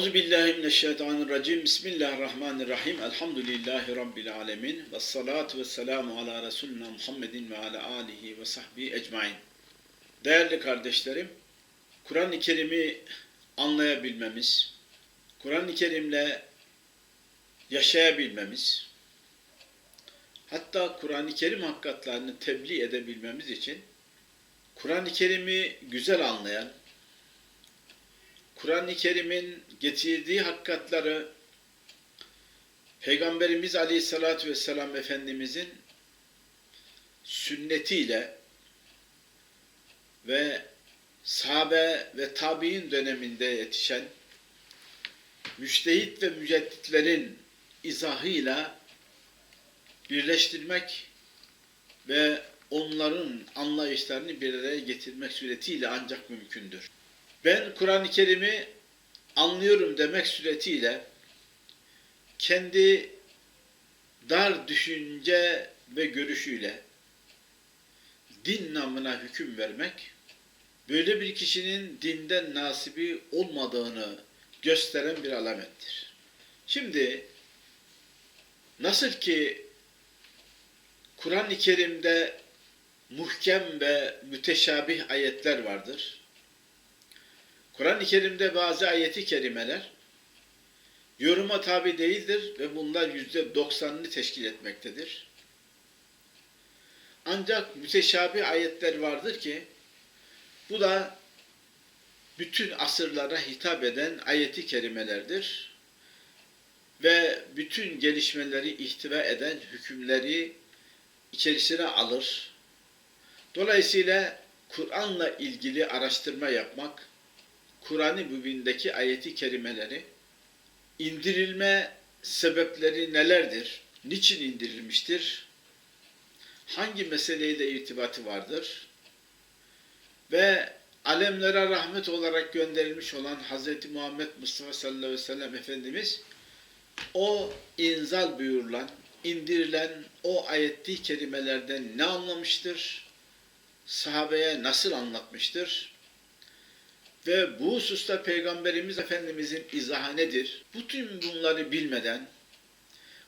Euzu billahi mineşşeytanirracim. Bismillahirrahmanirrahim. Elhamdülillahi rabbil alamin. Ves salatu vesselamu ala resulina Muhammedin ve ala alihi ve sahbihi ecmaîn. Değerli kardeşlerim, Kur'an-ı Kerim'i anlayabilmemiz, Kur'an-ı Kerim'le yaşayabilmemiz, hatta Kur'an-ı Kerim hakikatlerini tebliğ edebilmemiz için Kur'an-ı Kerim'i güzel anlayan, Kur'an-ı Kerim'in getirdiği hakikatları Peygamberimiz Aleyhisselatü Vesselam Efendimizin sünnetiyle ve sahabe ve tabi'in döneminde yetişen müştehit ve mücedditlerin izahıyla birleştirmek ve onların anlayışlarını bir araya getirmek suretiyle ancak mümkündür. Ben Kur'an-ı Kerim'i anlıyorum demek suretiyle kendi dar düşünce ve görüşüyle din namına hüküm vermek, böyle bir kişinin dinden nasibi olmadığını gösteren bir alamettir. Şimdi nasıl ki Kur'an-ı Kerim'de muhkem ve müteşabih ayetler vardır. Kur'an-ı Kerim'de bazı ayeti kerimeler yoruma tabi değildir ve bunlar yüzde doksanını teşkil etmektedir. Ancak müteşabih ayetler vardır ki bu da bütün asırlara hitap eden ayeti kerimelerdir ve bütün gelişmeleri ihtiva eden hükümleri içerisine alır. Dolayısıyla Kur'an'la ilgili araştırma yapmak, Kur'an-ı Mübin'deki ayeti kerimeleri, indirilme sebepleri nelerdir, niçin indirilmiştir, hangi meseleyle irtibatı vardır ve alemlere rahmet olarak gönderilmiş olan Hz. Muhammed Mustafa sallallahu aleyhi ve sellem Efendimiz o inzal buyurulan, indirilen o ayetli kelimelerden ne anlamıştır? Sahabeye nasıl anlatmıştır? Ve bu hususta Peygamberimiz Efendimizin izahı nedir? Bütün bunları bilmeden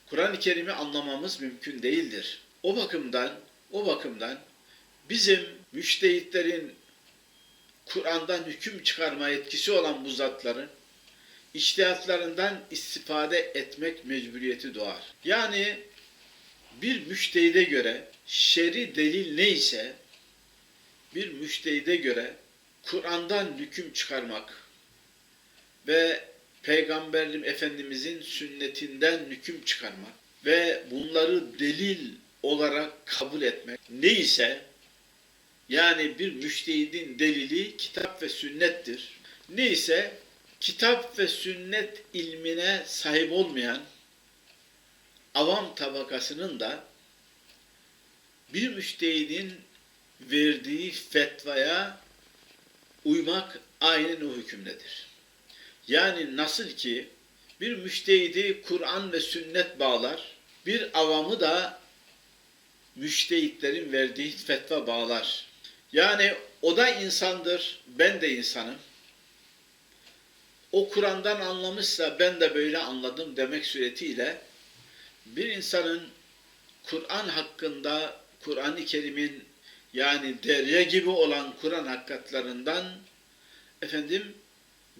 Kur'an-ı Kerim'i anlamamız mümkün değildir. O bakımdan, o bakımdan bizim müştehitlerin Kur'an'dan hüküm çıkarma etkisi olan bu zatların içtihatlarından istifade etmek mecburiyeti doğar. Yani bir müştehide göre şer'i delil neyse bir müştehide göre Kur'an'dan hüküm çıkarmak ve Peygamberim Efendimizin sünnetinden hüküm çıkarmak ve bunları delil olarak kabul etmek neyse yani bir müştehidin delili kitap ve sünnettir. Neyse kitap ve sünnet ilmine sahip olmayan avam tabakasının da bir müştehidin verdiği fetvaya uymak aynen o hükümdedir. Yani nasıl ki bir müştehidi Kur'an ve sünnet bağlar, bir avamı da müştehitlerin verdiği fetva bağlar. Yani o da insandır, ben de insanım. O Kur'an'dan anlamışsa ben de böyle anladım demek suretiyle bir insanın Kur'an hakkında Kur'an-ı Kerim'in yani derya gibi olan Kur'an hakikatlarından efendim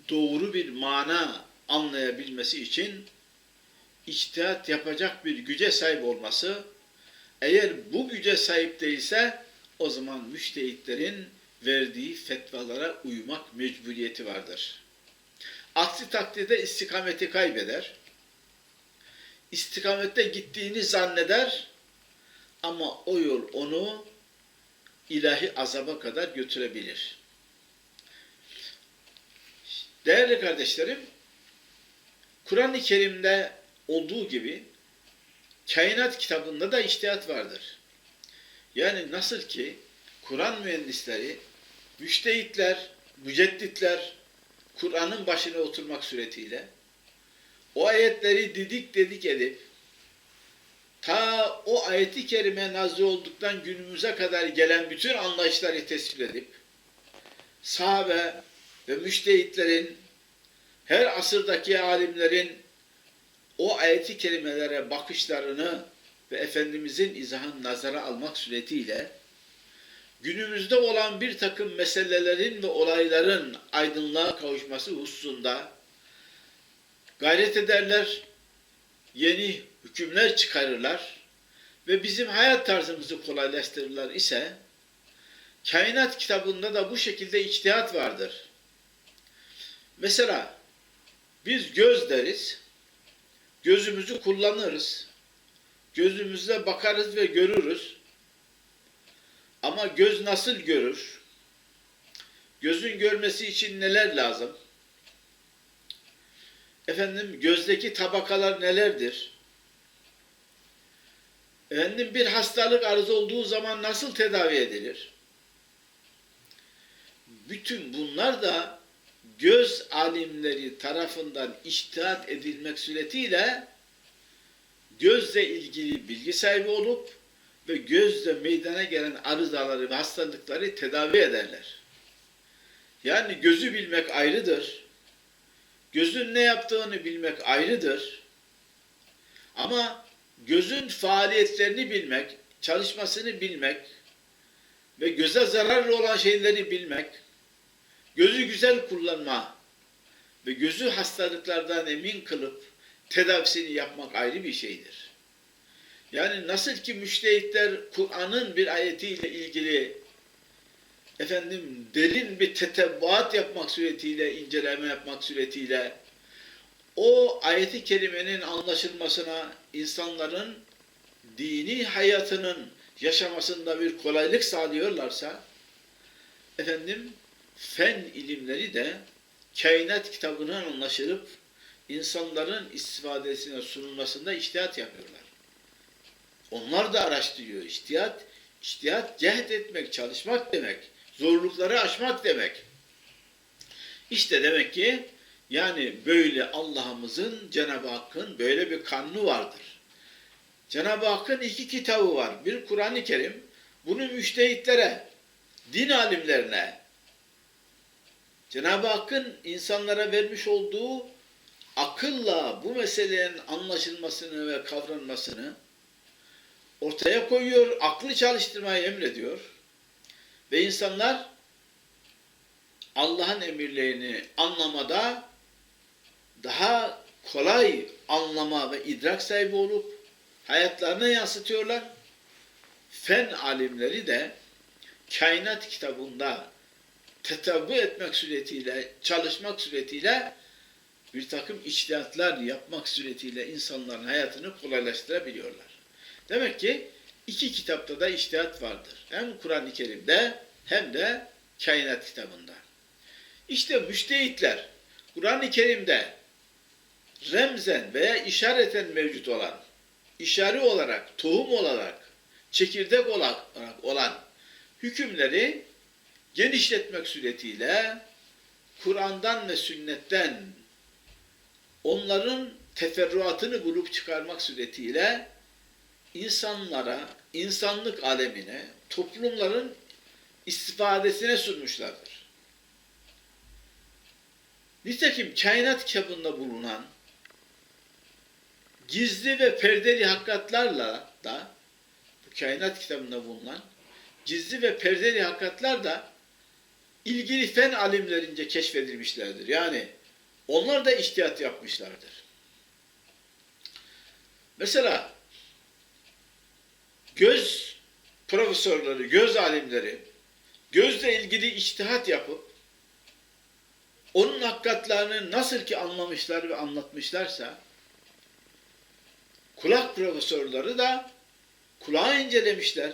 doğru bir mana anlayabilmesi için içtihat yapacak bir güce sahip olması eğer bu güce sahip değilse o zaman müştehitlerin verdiği fetvalara uymak mecburiyeti vardır. Aksi takdirde istikameti kaybeder. İstikamette gittiğini zanneder ama o yol onu ilahi azaba kadar götürebilir. Değerli kardeşlerim, Kur'an-ı Kerim'de olduğu gibi kainat kitabında da iştihat vardır. Yani nasıl ki Kur'an mühendisleri, müştehitler, mücedditler Kur'an'ın başına oturmak suretiyle o ayetleri didik dedik edip ta o ayeti kerime nazı olduktan günümüze kadar gelen bütün anlayışları tespit edip sahabe ve müştehitlerin her asırdaki alimlerin o ayeti kelimelere bakışlarını ve Efendimizin izahını nazara almak suretiyle günümüzde olan bir takım meselelerin ve olayların aydınlığa kavuşması hususunda gayret ederler, yeni hükümler çıkarırlar ve bizim hayat tarzımızı kolaylaştırırlar ise kainat kitabında da bu şekilde içtihat vardır. Mesela biz göz deriz, gözümüzü kullanırız, gözümüzle bakarız ve görürüz. Ama göz nasıl görür? Gözün görmesi için neler lazım? Efendim gözdeki tabakalar nelerdir? Efendim bir hastalık arız olduğu zaman nasıl tedavi edilir? Bütün bunlar da göz alimleri tarafından iştihat edilmek suretiyle gözle ilgili bilgi sahibi olup ve gözle meydana gelen arızaları ve hastalıkları tedavi ederler. Yani gözü bilmek ayrıdır. Gözün ne yaptığını bilmek ayrıdır. Ama gözün faaliyetlerini bilmek, çalışmasını bilmek ve göze zararlı olan şeyleri bilmek, gözü güzel kullanma ve gözü hastalıklardan emin kılıp tedavisini yapmak ayrı bir şeydir. Yani nasıl ki müştehitler Kur'an'ın bir ayetiyle ilgili efendim derin bir tetebbuat yapmak suretiyle, inceleme yapmak suretiyle o ayeti kerimenin anlaşılmasına insanların dini hayatının yaşamasında bir kolaylık sağlıyorlarsa efendim fen ilimleri de kainat kitabının anlaşılıp insanların istifadesine sunulmasında iştihat yapıyorlar. Onlar da araştırıyor. İştihat, iştihat cehd etmek, çalışmak demek. Zorlukları aşmak demek. İşte demek ki yani böyle Allah'ımızın Cenab-ı Hakk'ın böyle bir kanunu vardır. Cenab-ı Hakk'ın iki kitabı var. Bir Kur'an-ı Kerim. Bunu müştehitlere, din alimlerine, Cenab-ı Hakk'ın insanlara vermiş olduğu akılla bu meselenin anlaşılmasını ve kavranmasını ortaya koyuyor, aklı çalıştırmayı emrediyor. Ve insanlar Allah'ın emirlerini anlamada daha kolay anlama ve idrak sahibi olup hayatlarına yansıtıyorlar. Fen alimleri de kainat kitabında tetavvu etmek suretiyle, çalışmak suretiyle bir takım içtihatlar yapmak suretiyle insanların hayatını kolaylaştırabiliyorlar. Demek ki iki kitapta da içtihat vardır. Hem Kur'an-ı Kerim'de hem de kainat kitabında. İşte müştehitler Kur'an-ı Kerim'de remzen veya işareten mevcut olan, işari olarak, tohum olarak, çekirdek olarak olan hükümleri genişletmek suretiyle Kur'an'dan ve sünnetten onların teferruatını bulup çıkarmak suretiyle insanlara, insanlık alemine, toplumların istifadesine sunmuşlardır. Nitekim kainat kitabında bulunan gizli ve perdeli hakikatlarla da bu kainat kitabında bulunan gizli ve perdeli hakikatlar da ilgili fen alimlerince keşfedilmişlerdir. Yani onlar da iştihat yapmışlardır. Mesela göz profesörleri, göz alimleri gözle ilgili içtihat yapıp onun hakikatlarını nasıl ki anlamışlar ve anlatmışlarsa kulak profesörleri de kulağı incelemişler.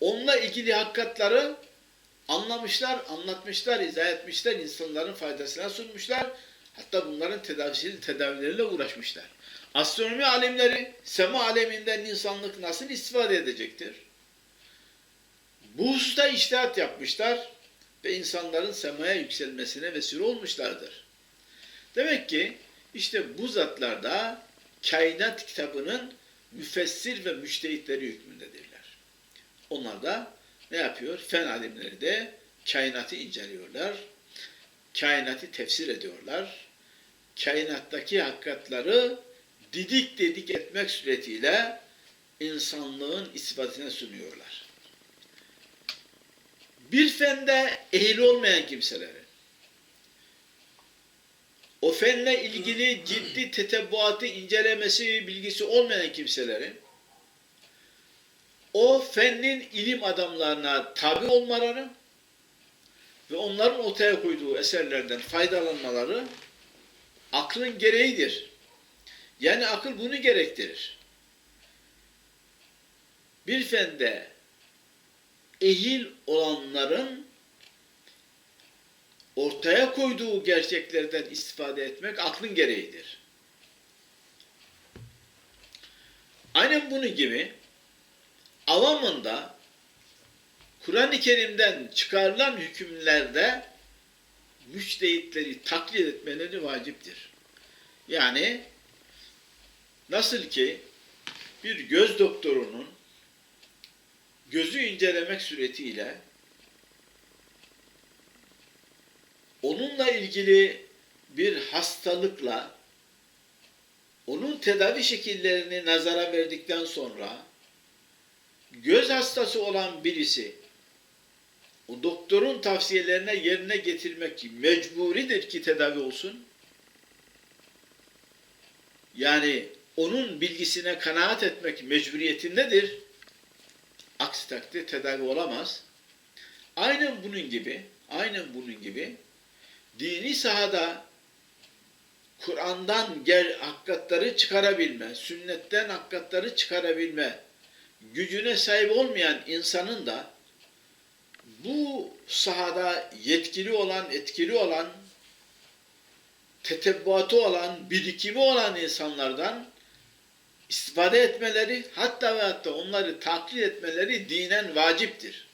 Onunla ilgili hakikatları anlamışlar, anlatmışlar, izah etmişler, insanların faydasına sunmuşlar. Hatta bunların tedavisi, tedavileriyle uğraşmışlar. Astronomi alimleri sema aleminden insanlık nasıl istifade edecektir? Bu hususta iştihat yapmışlar ve insanların semaya yükselmesine vesile olmuşlardır. Demek ki işte bu zatlarda kainat kitabının müfessir ve müştehitleri hükmündedirler. Onlar da ne yapıyor? Fen alimleri de kainatı inceliyorlar. Kainatı tefsir ediyorlar. kainattaki hakikatları didik didik etmek suretiyle insanlığın isbatine sunuyorlar. Bir fende ehil olmayan kimselerin, o fenle ilgili ciddi tetebbuatı, incelemesi, bilgisi olmayan kimselerin, o fennin ilim adamlarına tabi olmaları ve onların ortaya koyduğu eserlerden faydalanmaları aklın gereğidir. Yani akıl bunu gerektirir. Bir fende ehil olanların ortaya koyduğu gerçeklerden istifade etmek aklın gereğidir. Aynen bunun gibi avamında Kur'an-ı Kerim'den çıkarılan hükümlerde müçtehitleri taklit etmeleri vaciptir. Yani nasıl ki bir göz doktorunun gözü incelemek suretiyle onunla ilgili bir hastalıkla onun tedavi şekillerini nazara verdikten sonra göz hastası olan birisi o doktorun tavsiyelerine yerine getirmek mecburidir ki tedavi olsun. Yani onun bilgisine kanaat etmek mecburiyetindedir. Aksi takdirde tedavi olamaz. Aynen bunun gibi, aynen bunun gibi dini sahada Kur'an'dan gel hakikatları çıkarabilme, sünnetten hakikatları çıkarabilme gücüne sahip olmayan insanın da bu sahada yetkili olan, etkili olan, tetebbuatı olan, birikimi olan insanlardan istifade etmeleri, hatta ve hatta onları taklit etmeleri dinen vaciptir.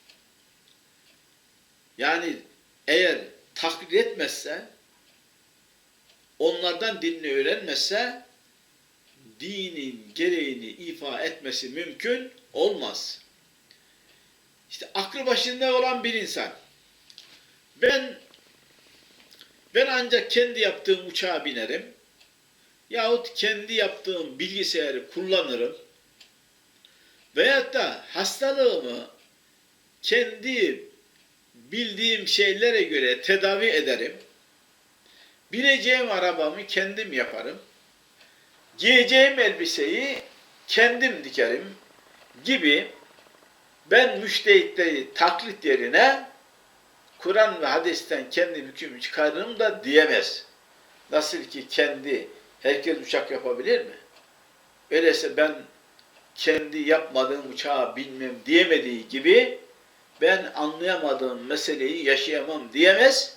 Yani eğer taklit etmezse, onlardan dinini öğrenmezse, dinin gereğini ifa etmesi mümkün olmaz. İşte aklı başında olan bir insan. Ben ben ancak kendi yaptığım uçağa binerim. Yahut kendi yaptığım bilgisayarı kullanırım. Veyahut da hastalığımı kendi bildiğim şeylere göre tedavi ederim. Bineceğim arabamı kendim yaparım. Giyeceğim elbiseyi kendim dikerim gibi ben müştehitleri taklit yerine Kur'an ve hadisten kendi hüküm çıkarırım da diyemez. Nasıl ki kendi herkes uçak yapabilir mi? Öyleyse ben kendi yapmadığım uçağa binmem diyemediği gibi ben anlayamadığım meseleyi yaşayamam diyemez.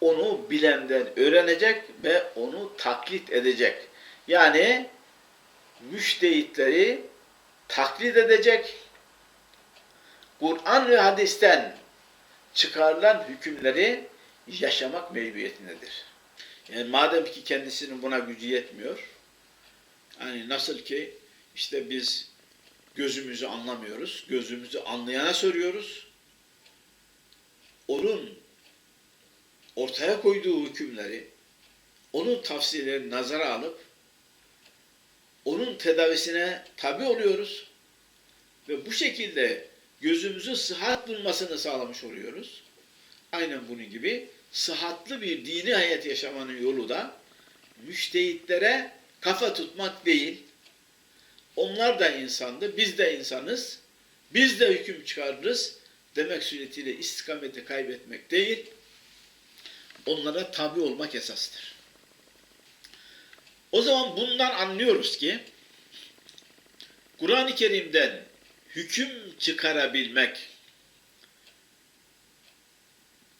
Onu bilenden öğrenecek ve onu taklit edecek. Yani müştehitleri taklit edecek, Kur'an ve hadisten çıkarılan hükümleri yaşamak mecburiyetindedir. Yani madem ki kendisinin buna gücü yetmiyor, hani nasıl ki işte biz gözümüzü anlamıyoruz, gözümüzü anlayana soruyoruz. Onun ortaya koyduğu hükümleri, onun tavsiyelerini nazara alıp onun tedavisine tabi oluyoruz. Ve bu şekilde gözümüzün sıhhat bulmasını sağlamış oluyoruz. Aynen bunun gibi sıhhatlı bir dini hayat yaşamanın yolu da müştehitlere kafa tutmak değil. Onlar da insandı, biz de insanız. Biz de hüküm çıkarırız demek suretiyle istikameti kaybetmek değil, onlara tabi olmak esastır. O zaman bundan anlıyoruz ki Kur'an-ı Kerim'den hüküm çıkarabilmek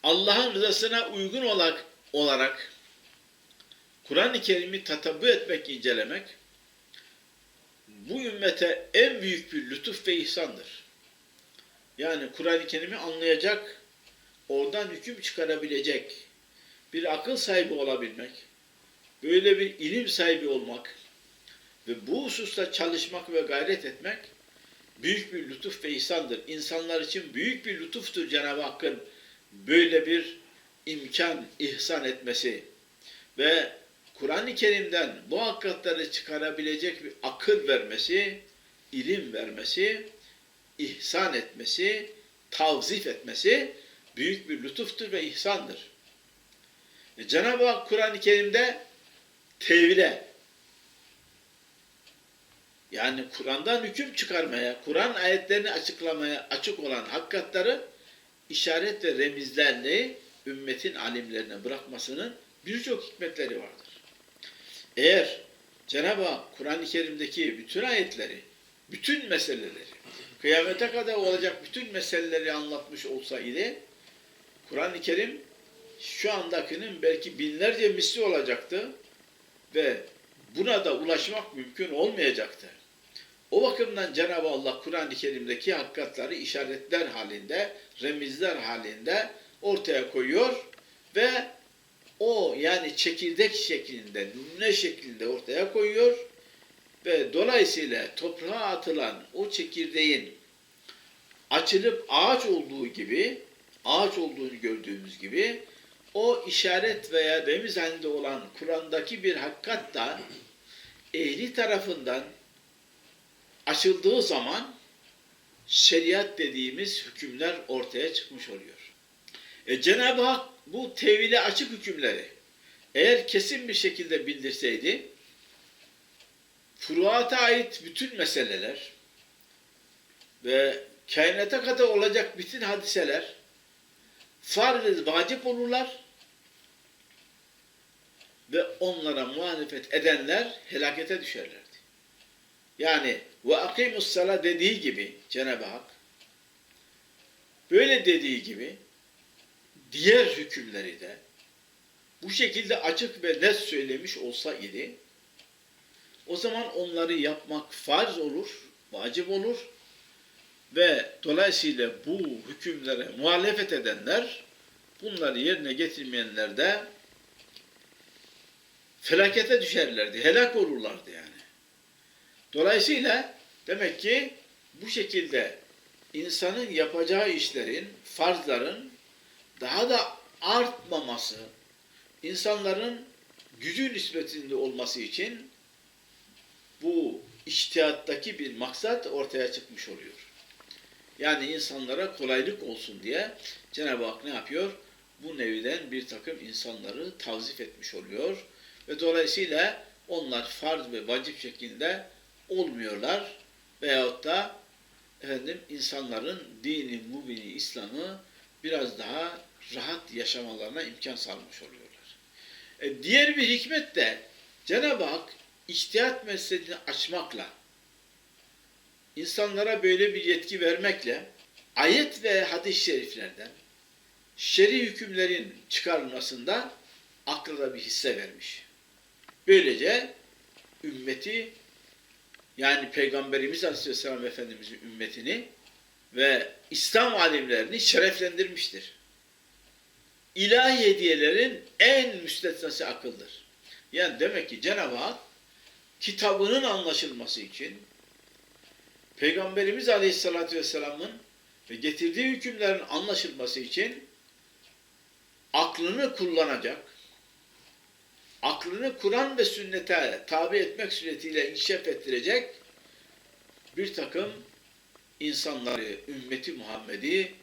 Allah'ın rızasına uygun olarak, olarak Kur'an-ı Kerim'i tatabbu etmek, incelemek bu ümmete en büyük bir lütuf ve ihsandır. Yani Kur'an-ı Kerim'i anlayacak, oradan hüküm çıkarabilecek bir akıl sahibi olabilmek, böyle bir ilim sahibi olmak ve bu hususta çalışmak ve gayret etmek büyük bir lütuf ve ihsandır. İnsanlar için büyük bir lütuftur Cenab-ı Hakk'ın böyle bir imkan ihsan etmesi ve Kur'an-ı Kerim'den bu hakikatleri çıkarabilecek bir akıl vermesi, ilim vermesi, ihsan etmesi, tavzif etmesi büyük bir lütuftur ve ihsandır. E, Cenab-ı Hak Kur'an-ı Kerim'de tevhile yani Kur'an'dan hüküm çıkarmaya, Kur'an ayetlerini açıklamaya açık olan hakikatleri işaret ve remizlerle ümmetin alimlerine bırakmasının birçok hikmetleri vardır. Eğer Cenab-ı Hak Kur'an-ı Kerim'deki bütün ayetleri, bütün meseleleri, kıyamete kadar olacak bütün meseleleri anlatmış olsa ile Kur'an-ı Kerim şu andakinin belki binlerce misli olacaktı ve buna da ulaşmak mümkün olmayacaktı. O bakımdan Cenab-ı Allah Kur'an-ı Kerim'deki hakikatleri işaretler halinde, remizler halinde ortaya koyuyor ve o yani çekirdek şeklinde, numune şeklinde ortaya koyuyor ve dolayısıyla toprağa atılan o çekirdeğin açılıp ağaç olduğu gibi, ağaç olduğunu gördüğümüz gibi o işaret veya remiz halinde olan Kur'an'daki bir hakikat da ehli tarafından açıldığı zaman şeriat dediğimiz hükümler ortaya çıkmış oluyor. E, Cenab-ı Hak bu tevhile açık hükümleri eğer kesin bir şekilde bildirseydi furuata ait bütün meseleler ve kainata kadar olacak bütün hadiseler farz vacip olurlar ve onlara muhalefet edenler helakete düşerlerdi. Yani ve akimus sala dediği gibi Cenab-ı Hak böyle dediği gibi diğer hükümleri de bu şekilde açık ve net söylemiş olsa idi o zaman onları yapmak farz olur, vacip olur ve dolayısıyla bu hükümlere muhalefet edenler bunları yerine getirmeyenler de felakete düşerlerdi, helak olurlardı yani. Dolayısıyla demek ki bu şekilde insanın yapacağı işlerin, farzların daha da artmaması, insanların gücü nispetinde olması için bu içtihattaki bir maksat ortaya çıkmış oluyor. Yani insanlara kolaylık olsun diye Cenab-ı Hak ne yapıyor? Bu neviden bir takım insanları tavzif etmiş oluyor. Ve dolayısıyla onlar farz ve vacip şeklinde olmuyorlar. Veyahut da efendim insanların dini, mubini, İslam'ı biraz daha rahat yaşamalarına imkan sağlamış oluyorlar. E, diğer bir hikmet de Cenab-ı Hak içtihat meselesini açmakla, insanlara böyle bir yetki vermekle, ayet ve hadis-i şeriflerden şer'i hükümlerin çıkarılmasında akla bir hisse vermiş. Böylece ümmeti yani Peygamberimiz Aleyhisselam Efendimizin ümmetini ve İslam alimlerini şereflendirmiştir. İlahi hediyelerin en müstesnası akıldır. Yani demek ki Cenab-ı Hak kitabının anlaşılması için Peygamberimiz Aleyhisselatü Vesselam'ın ve getirdiği hükümlerin anlaşılması için aklını kullanacak, aklını Kur'an ve sünnete tabi etmek suretiyle inkişaf ettirecek bir takım insanları, ümmeti Muhammed'i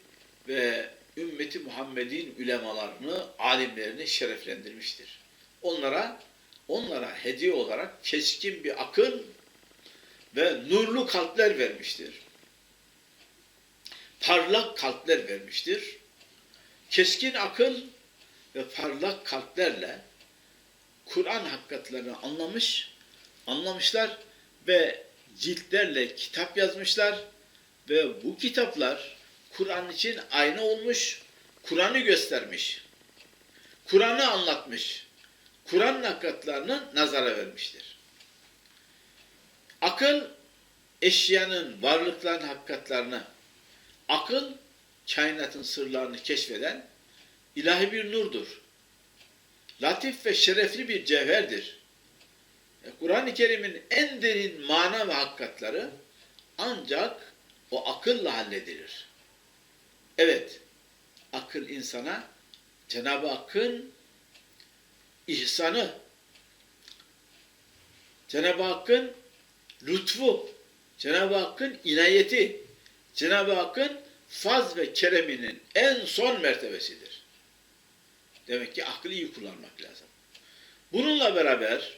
ve ümmeti Muhammed'in ulemalarını, alimlerini şereflendirmiştir. Onlara onlara hediye olarak keskin bir akıl ve nurlu kalpler vermiştir. Parlak kalpler vermiştir. Keskin akıl ve parlak kalplerle Kur'an hakikatlerini anlamış, anlamışlar ve ciltlerle kitap yazmışlar ve bu kitaplar Kur'an için ayna olmuş, Kur'an'ı göstermiş, Kur'an'ı anlatmış, Kur'an hakikatlerini nazara vermiştir. Akıl eşyanın, varlıkların hakikatlarını, akıl kainatın sırlarını keşfeden ilahi bir nurdur. Latif ve şerefli bir cevherdir. E, Kur'an-ı Kerim'in en derin mana ve hakikatları ancak o akılla halledilir. Evet, akıl insana Cenab-ı Hakk'ın ihsanı, Cenab-ı Hakk'ın lütfu, Cenab-ı Hakk'ın inayeti, Cenab-ı Hakk'ın faz ve kereminin en son mertebesidir. Demek ki aklı iyi kullanmak lazım. Bununla beraber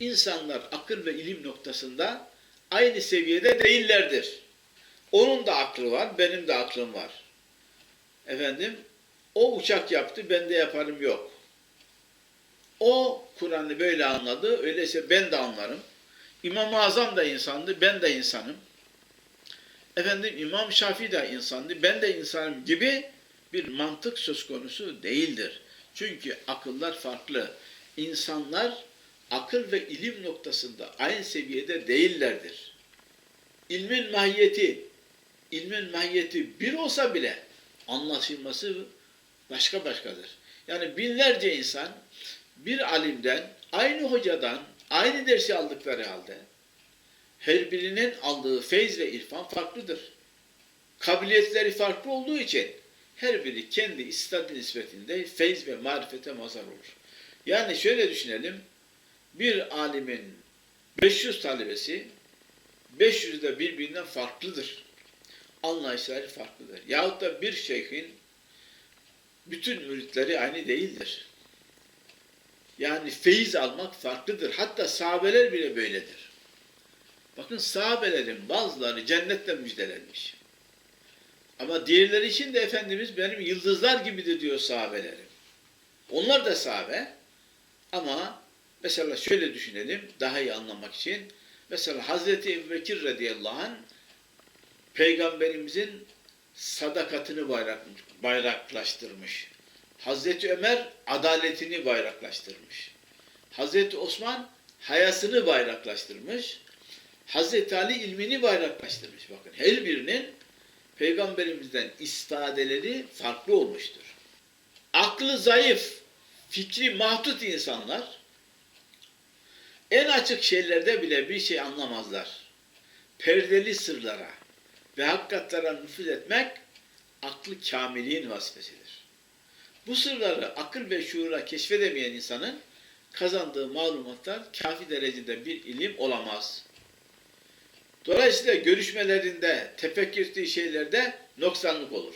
insanlar akıl ve ilim noktasında aynı seviyede değillerdir. Onun da aklı var, benim de aklım var. Efendim, o uçak yaptı, ben de yaparım yok. O Kur'an'ı böyle anladı, öyleyse ben de anlarım. İmam-ı Azam da insandı, ben de insanım. Efendim İmam Şafii de insandı, ben de insanım gibi bir mantık söz konusu değildir. Çünkü akıllar farklı. İnsanlar akıl ve ilim noktasında aynı seviyede değillerdir. İlmin mahiyeti, ilmin mahiyeti bir olsa bile anlaşılması başka başkadır. Yani binlerce insan bir alimden, aynı hocadan, aynı dersi aldıkları halde her birinin aldığı feyz ve irfan farklıdır. Kabiliyetleri farklı olduğu için her biri kendi istadı nispetinde feyz ve marifete mazhar olur. Yani şöyle düşünelim, bir alimin 500 talebesi 500 de birbirinden farklıdır. Anlayışları farklıdır. Yahut da bir şeyhin bütün müritleri aynı değildir. Yani feyiz almak farklıdır. Hatta sahabeler bile böyledir. Bakın sahabelerin bazıları cennetle müjdelenmiş. Ama diğerleri için de Efendimiz benim yıldızlar gibidir diyor sahabelerim. Onlar da sahabe ama mesela şöyle düşünelim daha iyi anlamak için. Mesela Hazreti Ebu Bekir radıyallahu anh Peygamberimizin sadakatini bayrak, bayraklaştırmış. Hazreti Ömer adaletini bayraklaştırmış. Hazreti Osman hayasını bayraklaştırmış. Hazreti Ali ilmini bayraklaştırmış. Bakın her birinin peygamberimizden istadeleri farklı olmuştur. Aklı zayıf, fikri mahdut insanlar en açık şeylerde bile bir şey anlamazlar. Perdeli sırlara ve hakikatlere nüfuz etmek aklı kamiliğin vazifesidir. Bu sırları akıl ve şuura keşfedemeyen insanın kazandığı malumatlar kafi derecede bir ilim olamaz. Dolayısıyla görüşmelerinde, tefekkür şeylerde noksanlık olur.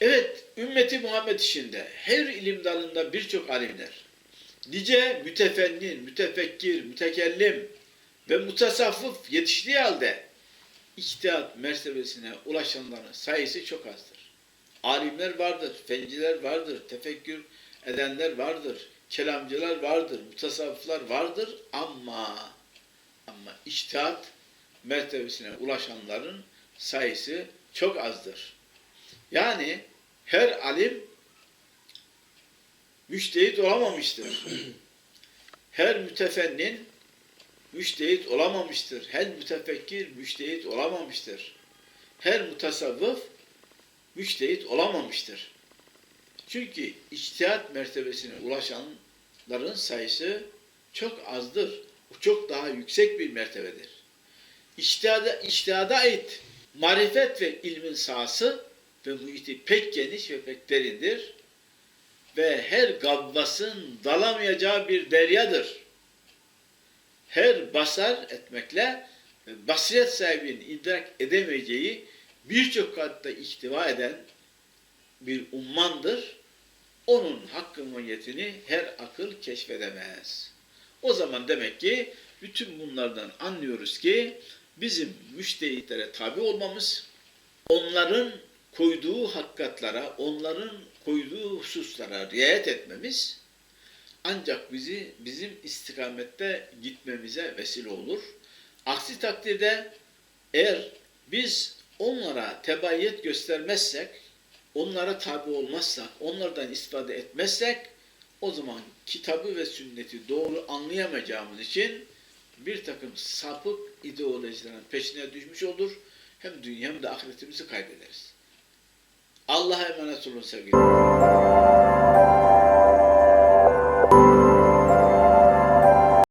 Evet, ümmeti Muhammed işinde her ilim dalında birçok alimler, nice mütefennin, mütefekkir, mütekellim ve mutasavvıf yetiştiği halde içtihat mertebesine ulaşanların sayısı çok azdır. Alimler vardır, fenciler vardır, tefekkür edenler vardır, kelamcılar vardır, mutasavvıflar vardır ama ama içtihat mertebesine ulaşanların sayısı çok azdır. Yani her alim müştehit olamamıştır. Her mütefennin müştehit olamamıştır. Her mütefekkir müştehit olamamıştır. Her mutasavvıf müştehit olamamıştır. Çünkü içtihat mertebesine ulaşanların sayısı çok azdır. Bu çok daha yüksek bir mertebedir. İçtihada, içtihada ait marifet ve ilmin sahası ve muhiti pek geniş ve pek derindir. Ve her gabbasın dalamayacağı bir deryadır. Her basar etmekle basiret sahibinin idrak edemeyeceği birçok katta ihtiva eden bir ummandır. Onun hakkı muhiyetini her akıl keşfedemez. O zaman demek ki bütün bunlardan anlıyoruz ki bizim müştehitlere tabi olmamız, onların koyduğu hakikatlara, onların koyduğu hususlara riayet etmemiz ancak bizi bizim istikamette gitmemize vesile olur. Aksi takdirde eğer biz onlara tebayyet göstermezsek, onlara tabi olmazsak, onlardan istifade etmezsek o zaman kitabı ve sünneti doğru anlayamayacağımız için bir takım sapık ideolojilerin peşine düşmüş olur. Hem dünya hem de ahiretimizi kaybederiz. Allah'a emanet olun sevgili.